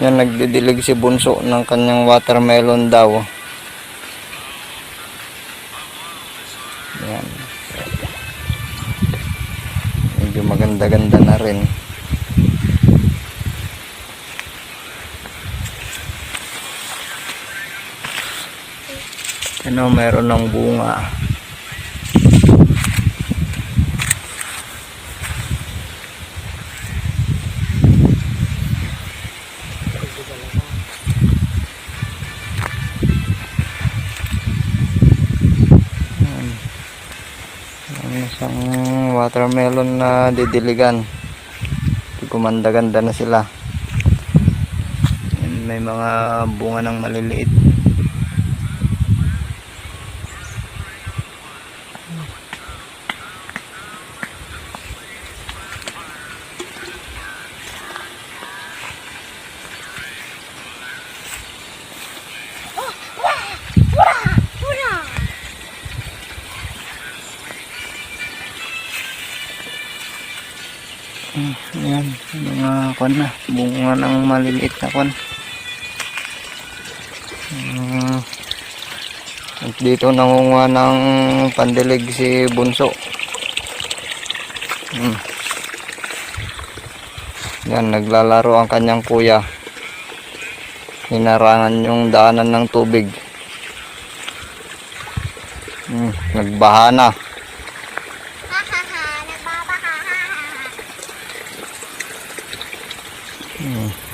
Yan, nagdidilig si Bunso ng kanyang watermelon daw. Yan. Medyo maganda-ganda na rin. Ano, meron ng bunga. Isang watermelon na didiligan. Gumanda-ganda na sila. May mga bunga ng maliliit. Yan, mga kwan na. Bunga ng maliliit na kwan. Ah, at dito nangunga ng pandilig si Bunso. Hmm. Yan, naglalaro ang kanyang kuya. Hinarangan yung daanan ng tubig. Hmm, nagbaha na. Yeah.